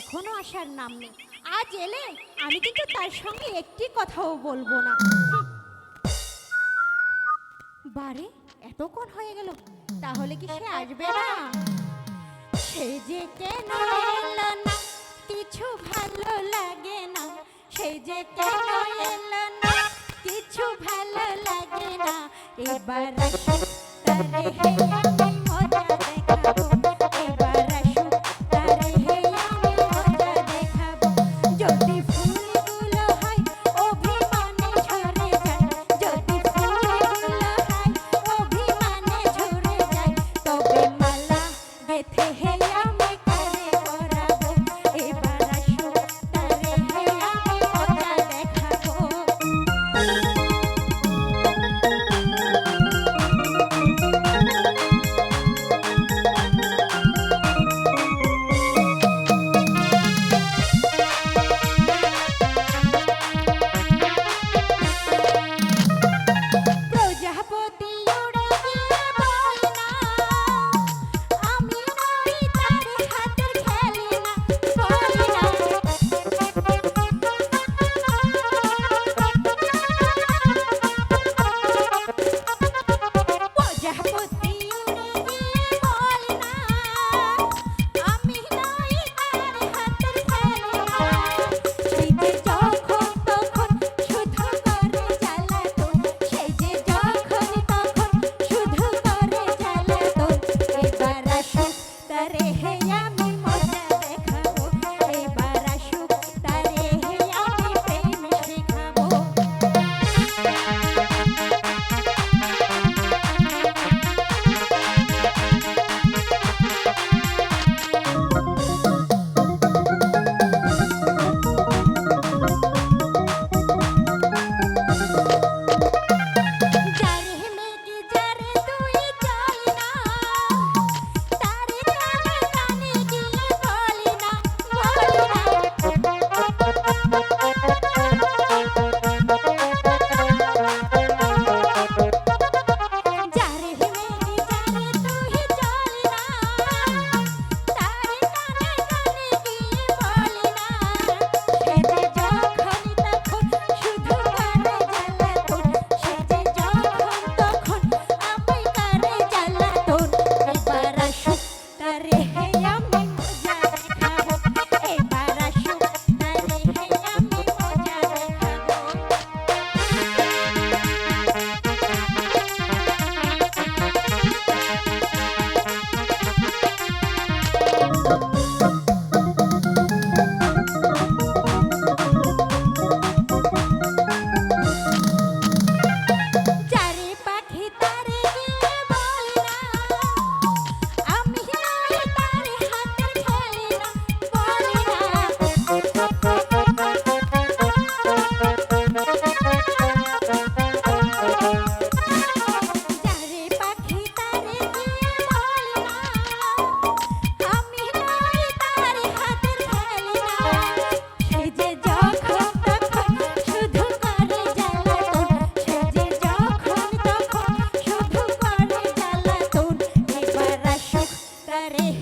এখনও আসার নাম নেই। আজ এলে আমি কিন্তু তার সঙ্গে একটি কথাও বলব না। বারে, এতক্ষণ হয়ে গেল। তাহলে কি সে আসবে না? সে যে কেন এলো না, কিছু ভালো লাগে না। সে যে কেন এলো না, কিছু ভালো লাগে না। এবার তারে হে মজা দেখাবো। เร Hey,